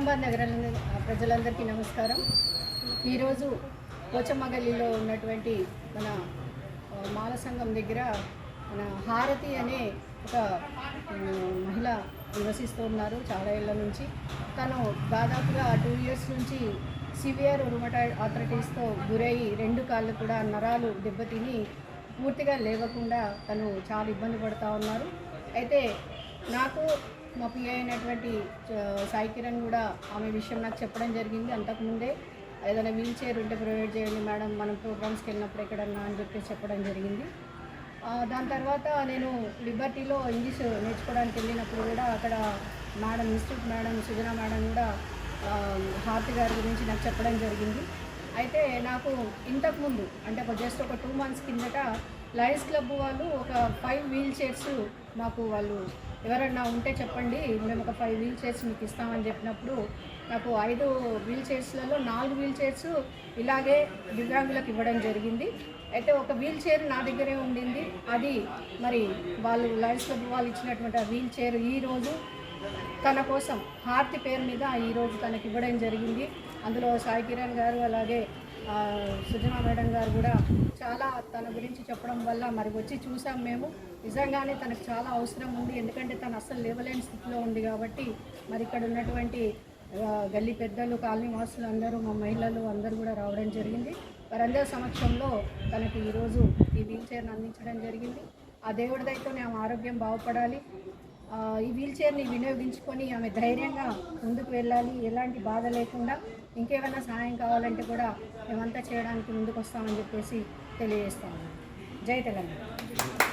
ప్రజలందరికీ నమస్కారం. ఈరోజు పోచమ్మ గల్లీలో ఉన్నటువంటి మన మాల సంఘం దగ్గర మన హారతి అనే ఒక మహిళ నివసిస్తూ ఉన్నారు చాలా ఏళ్ళ నుంచి. తను దాదాపుగా టూ ఇయర్స్ నుంచి సివియర్ రుమటాయిడ్ ఆథరైటిస్తో గురయ్యి రెండు కాళ్ళు కూడా నరాలు దెబ్బతిని పూర్తిగా లేవకుండా తను చాలా ఇబ్బంది పడుతూ ఉన్నారు. అయితే నాకు మా పిఐ అయినటువంటి సాయి కిరణ్ కూడా ఆమె విషయం నాకు చెప్పడం జరిగింది అంతకుముందే. ఏదైనా వీల్ చైర్ ఉంటే ప్రొవైడ్ చేయండి మేడం మనం ప్రోగ్రామ్స్కి వెళ్ళినప్పుడు ఎక్కడన్నా అని చెప్పి చెప్పడం జరిగింది. దాని తర్వాత నేను లిబర్టీలో ఇంగ్లీష్ నేర్చుకోవడానికి వెళ్ళినప్పుడు కూడా అక్కడ madam institute madam Sujana madam కూడా హార్తి గారి గురించి నాకు చెప్పడం జరిగింది. అయితే నాకు ఇంతకుముందు అంటే ఒక జస్ట్ ఒక టూ మంత్స్ కిందట లయన్స్ క్లబ్ వాళ్ళు ఒక ఫైవ్ వీల్ చైర్స్ మాకు వాళ్ళు ఎవరన్నా ఉంటే చెప్పండి మేము ఒక ఫైవ్ వీల్ చైర్స్ మీకు ఇస్తామని చెప్పినప్పుడు నాకు ఐదు వీల్ చైర్స్లలో నాలుగు వీల్ చైర్స్ ఇలాగే దివ్యాంగులకు ఇవ్వడం జరిగింది. అయితే ఒక వీల్ చైర్ నా దగ్గరే ఉండింది. అది మరి వాళ్ళు లయన్స్ క్లబ్ వాళ్ళు ఇచ్చినటువంటి ఆ వీల్ చైర్ ఈరోజు తన కోసం హార్తి పేరు మీద ఈరోజు తనకి ఇవ్వడం జరిగింది. అందులో సాయి కిరణ్ గారు అలాగే సుజనా మేడం గారు కూడా చాలా తన గురించి చెప్పడం వల్ల మరి వచ్చి చూసాం మేము. నిజంగానే తనకు చాలా అవసరం ఉంది. ఎందుకంటే తను అస్సలు లేవలేని స్థితిలో ఉంది కాబట్టి మరి ఇక్కడ ఉన్నటువంటి గల్లీ పెద్దలు కాలనీ వాసులు అందరూ మా మహిళలు అందరూ కూడా రావడం జరిగింది. వారందరి సమక్షంలో తనకి ఈరోజు ఈ వీల్ చైర్ని అందించడం జరిగింది. ఆ దేవుడి దయతోనే ఆమె ఆరోగ్యం బాగుపడాలి. ఈ వీల్ చైర్ని వినియోగించుకొని ఆమె ధైర్యంగా ముందుకు వెళ్ళాలి ఎలాంటి బాధ లేకుండా ఇంకేమైనా సహాయం కావాలంటే కూడా మేమంతా చేయడానికి ముందుకు వస్తామని చెప్పేసి తెలియజేస్తాము. జై తెలంగాణ.